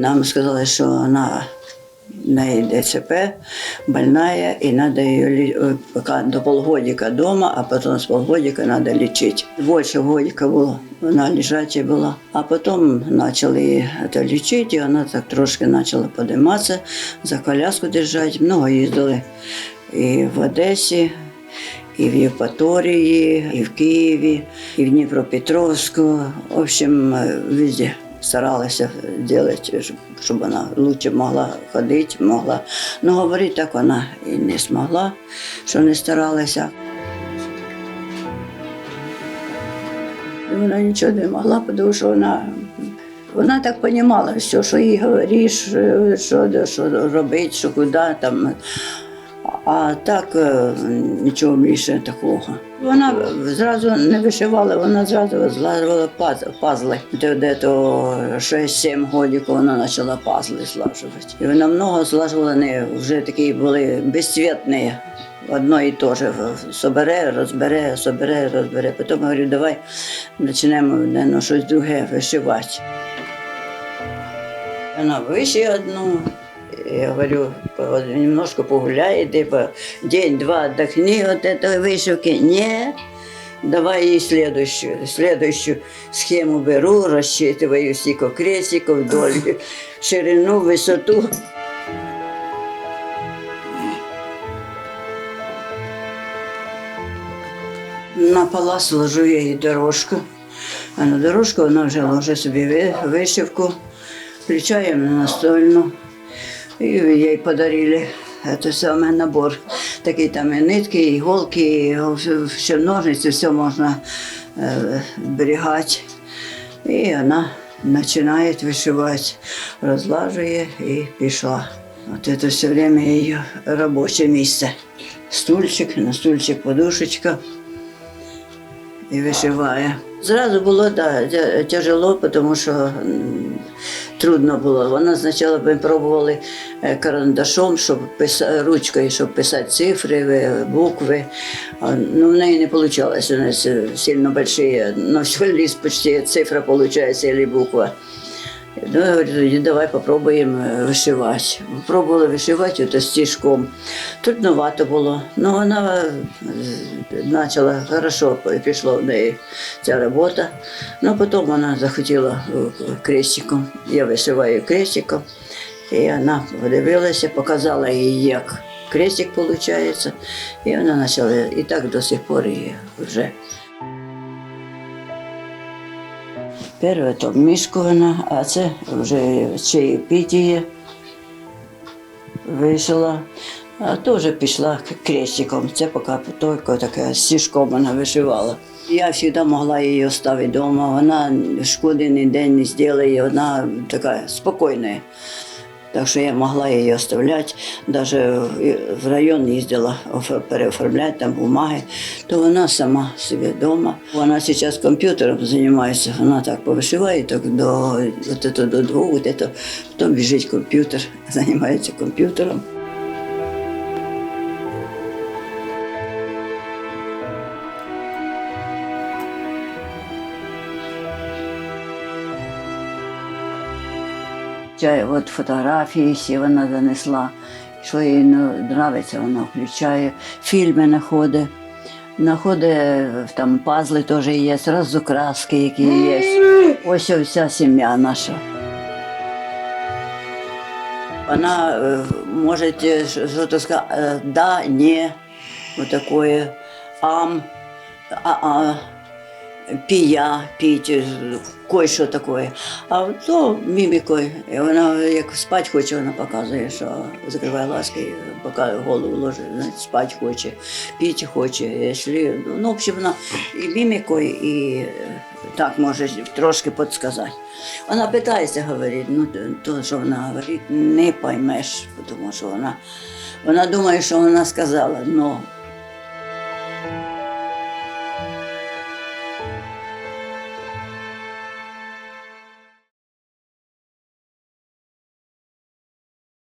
Нам сказали, що вона в неї ДЦП, больная, и надо ее ли- э, пока до полгодика дома, а потом с полгодика надо лечить. Больше годика было, вона лежачая была. А потом начали її это лечить, и она так трошки начала подниматься, за коляску держать. Много їздили і в Одесі, і в Євпаторії, і в Києві, і в Дніпропетровську. В общем, е, везде старалася робити, щоб вона краще могла ходити, могла. Ну, говорити так вона і не змогла, що не старалася. І Вона нічого не могла, тому що вона, вона так розуміла все, що їй говориш, що, що робити, що куди там. А так е, нічого більше такого. Вона зразу не вишивала, вона зразу злажувала пазли. Де, то 6-7 годів вона почала пазли злажувати. І вона много злажувала, не, вже такі були безцвітні. Одно і те ж собере, розбере, собере, розбере. Потім говорю, давай почнемо ну, щось друге вишивати. Она выше одну. Я говорю, по- немножко погуляй, ты по день-два отдохни от этой вышивки. Не, давай ей следующую. Следующую схему беру, рассчитываю столько крестиков вдоль, ширину, высоту. На палас ложу їй дорожку. А на дорожку вона вже ложить собі ви- вишивку, включаємо на настольну. І їй подарили це саме набор. Такий там і нитки, і іголки, і ще ножниці, все можна е, зберігати. І вона починає вишивати, розлажує і пішла. От це все время її робоче місце. Стульчик, на стульчик подушечка і вишиває. Зразу було да, тяжело, тому що трудно було. Вона спочатку ми пробували е, карандашом, щоб писати ручкою, щоб писати цифри, букви. Ну, в неї не вийшло. У е, сильно большие, на все ліс почти цифра виходить, або буква. Ну, я говорю, тоді давай попробуємо е, вишивати. Пробували вишивати ото стіжком. Трудновато було. Ну, вона е, почала хорошо, пішла в неї ця робота. Ну, потім вона захотіла е, крестиком. Я вишиваю крестиком. І вона подивилася, показала їй, як крестик виходить. І вона почала, і так до сих пор і вже. Перше то мішку вона, а це вже чаєпітіє вишила. А вже пішла крестиком. Це поки тільки таке стіжком вона вишивала. Я завжди могла її оставити вдома, вона шкоди ніде не зробила, вона така спокійна. Так що я могла її оставляти, навіть в район їздила переоформляти там бумаги, то вона сама собі вдома. Вона зараз комп'ютером займається, вона так повишиває так до, от до двох, от потім біжить комп'ютер, займається комп'ютером. Включає от фотографії, всі вона занесла. Що їй ну, подобається, вона включає. Фільми знаходить. Знаходить там пазли теж є, розукраски, які є. Ось вся сім'я наша. Вона е, може щось сказати е, да, ні, отакое, ам, а-а, пія, піть, кое-що таке. А то мімікою. І вона як спати хоче, вона показує, що закриває ласки, поки голову ложить, значить, спати хоче, піти хоче. Якщо, ну, в общем, вона і мімікою, і е, так може трошки підсказати. Вона питається говорити, ну то, що вона говорить, не поймеш, тому що вона, вона думає, що вона сказала, але